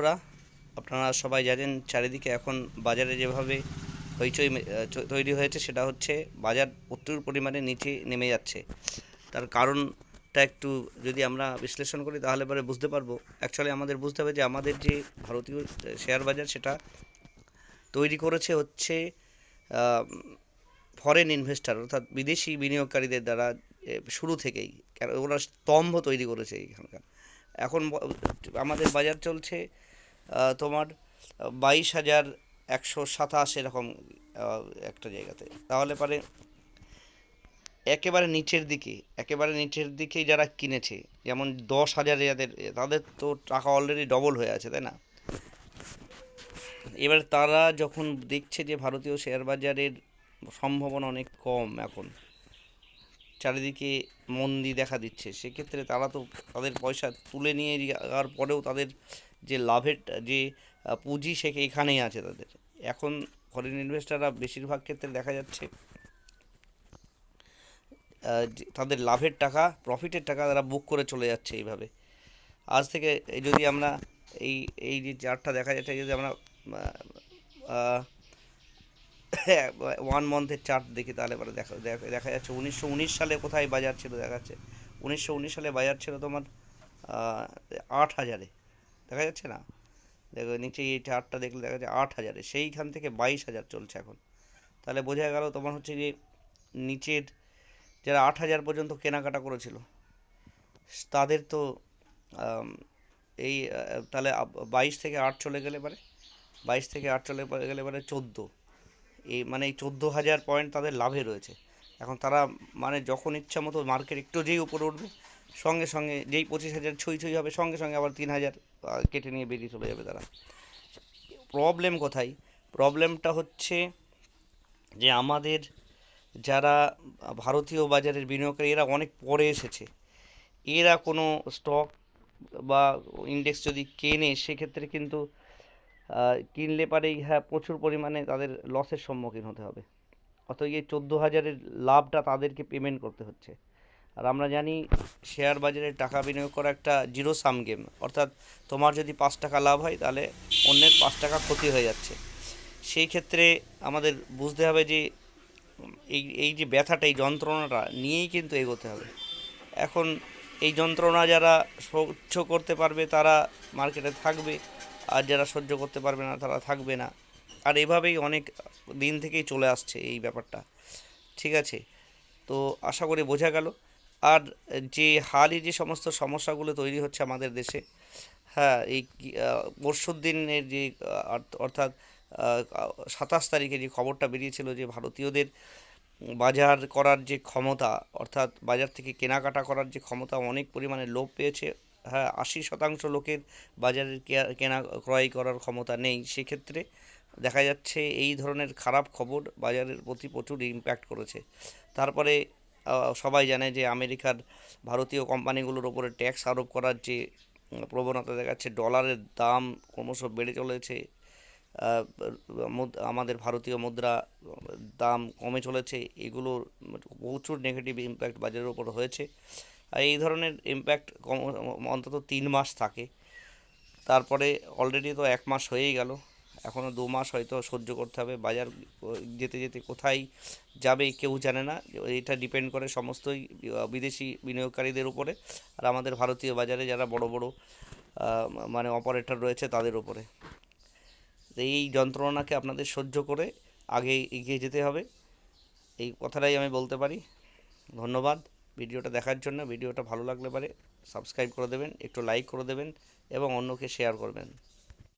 বন্ধুরা, আপনারা সবাই জানেন চারিদিকে এখন বাজারে যেভাবে হইচই তৈরি হয়েছে সেটা হচ্ছে বাজার প্রচুর পরিমাণে নিচে নেমে যাচ্ছে। তার কারণটা একটু যদি আমরা বিশ্লেষণ করি তাহলে পরে বুঝতে পারব। অ্যাকচুয়ালি আমাদের বুঝতে হবে যে আমাদের যে ভারতীয় শেয়ার বাজার সেটা তৈরি করেছে হচ্ছে ফরেন ইনভেস্টার অর্থাৎ বিদেশি বিনিয়োগকারীদের দ্বারা শুরু থেকেই। ওরা স্তম্ভ তৈরি করেছে এখানকার এখন আমাদের বাজার চলছে তোমার বাইশ হাজার একশো সাতাশ এরকম একটা জায়গাতে। তাহলে পারে একেবারে নিচের দিকে, একেবারে নিচের দিকেই যারা কিনেছে, যেমন দশ হাজার যাদের, তাদের তো টাকা অলরেডি ডবল হয়ে আছে, তাই না? এবার তারা যখন দেখছে যে ভারতীয় শেয়ার বাজারের সম্ভাবনা অনেক কম এখন, চারিদিকে মন্দি দেখা দিচ্ছে, সেক্ষেত্রে তারা তো তাদের পয়সা তুলে নিয়ে যাওয়ার পরেও তাদের যে লাভের, যে পুঁজি সে এখানেই আছে তাদের। এখন ফরেন ইনভেস্টাররা বেশিরভাগ ক্ষেত্রে দেখা যাচ্ছে তাদের লাভের টাকা প্রফিটের টাকা তারা বুক করে চলে যাচ্ছে এইভাবে। আজ থেকে যদি আমরা এই এই যে চার্টটা দেখা যাচ্ছে যদি আমরা ওয়ান মান্থের চার্ট দেখি তাহলে পরে দেখা দেখা দেখা যাচ্ছে উনিশশো উনিশ সালে কোথায় বাজার ছিল দেখা যাচ্ছে উনিশশো উনিশ সালে বাজার ছিল তোমার আট হাজারে। দেখা যাচ্ছে না? দেখো নিচে এই চার্টটা দেখলে দেখা যাচ্ছে আট হাজারে সেইখান থেকে বাইশ হাজার চলছে এখন। তাহলে বোঝা গেল তোমার হচ্ছে যে নিচের যারা আট হাজার পর্যন্ত কেনাকাটা করেছিল, তাদের তো এই তাহলে বাইশ থেকে আট চলে গেলে পারে, বাইশ থেকে আট চলে গেলে পারে চোদ্দ। এই মানে এই চোদ্দ হাজার পয়েন্ট তাদের লাভে রয়েছে। এখন তারা মানে যখন ইচ্ছা মতো মার্কেট একটু যেই উপরে উঠবে সঙ্গে সঙ্গে যেই পঁচিশ হাজার ছুঁই ছুঁই হবে, সঙ্গে সঙ্গে আবার তিন হাজার কেটে নিয়ে বেরিয়ে চলে যাবে তারা। প্রবলেম কোথায়? প্রবলেমটা হচ্ছে যে আমাদের যারা ভারতীয় বাজারের বিনিয়োগকারী, এরা অনেক পরে এসেছে। এরা কোনো স্টক বা ইন্ডেক্স যদি কেনে, সেক্ষেত্রে কিন্তু কিনলে পারেই হ্যাঁ প্রচুর পরিমাণে তাদের লসের সম্মুখীন হতে হবে। অত এই চোদ্দ হাজারের লাভটা তাদেরকে পেমেন্ট করতে হচ্ছে। আর আমরা জানি শেয়ার বাজারে টাকা বিনিয়োগ করা একটা জিরো সাম গেম অর্থাৎ তোমার যদি পাঁচ টাকা লাভ হয়, তাহলে অন্যের পাঁচ টাকা ক্ষতি হয়ে যাচ্ছে। সেই ক্ষেত্রে আমাদের বুঝতে হবে যে, এই এই যে ব্যথাটা, এই যন্ত্রণাটা নিয়েই কিন্তু এগোতে হবে। এখন এই যন্ত্রণা যারা সহ্য করতে পারবে, তারা মার্কেটে থাকবে। আর যারা সহ্য করতে পারবে না, তারা থাকবে না। আর এভাবেই অনেক দিন থেকেই চলে আসছে এই ব্যাপারটা। ঠিক আছে? তো আশা করি বোঝা গেল। আর যে হালই যে সমস্ত সমস্যাগুলো তৈরি হচ্ছে আমাদের দেশে হ্যাঁ এই দিনের যে অর্থাৎ সাতাশ তারিখে যে খবরটা বেরিয়েছিল যে ভারতীয়দের বাজার করার যে ক্ষমতা, অর্থাৎ বাজার থেকে কেনাকাটা করার যে ক্ষমতা অনেক পরিমাণে লোপ পেয়েছে হ্যাঁ আশি শতাংশ লোকের বাজারের কেনা, ক্রয় করার ক্ষমতা নেই, সেক্ষেত্রে দেখা যাচ্ছে এই ধরনের খারাপ খবর বাজারের প্রতি প্রচুর ইম্প্যাক্ট করেছে। তারপরে সবাই জানে যে আমেরিকার ভারতীয় কোম্পানিগুলোর ওপরে ট্যাক্স আরোপ করার যে প্রবণতা দেখা যাচ্ছে ডলারের দাম ক্রমশ বেড়ে চলেছে আমাদের ভারতীয় মুদ্রা, দাম কমে চলেছে, এগুলোর প্রচুর নেগেটিভ ইম্প্যাক্ট বাজারের উপর হয়েছে। আর এই ধরনের ইম্প্যাক্ট অন্তত তিন মাস থাকে। তারপরে অলরেডি তো এক মাস হয়েই গেল। এখনও দু মাস হয়তো সহ্য করতে হবে, বাজার যেতে যেতে কোথায় যাবে কেউ জানে না। এটা ডিপেন্ড করে সমস্তই বিদেশি বিনিয়োগকারীদের উপরে আর আমাদের ভারতীয় বাজারে যারা বড় বড় মানে অপারেটর রয়েছে তাদের উপরে। এই যন্ত্রণাকে আপনাদের সহ্য করে আগে এগিয়ে যেতে হবে। এই কথাটাই আমি বলতে পারি। ধন্যবাদ ভিডিওটা দেখার জন্য। ভিডিওটা ভালো লাগলে পারে সাবস্ক্রাইব করে দেবেন, একটু লাইক করে দেবেন এবং অন্যকে শেয়ার করবেন।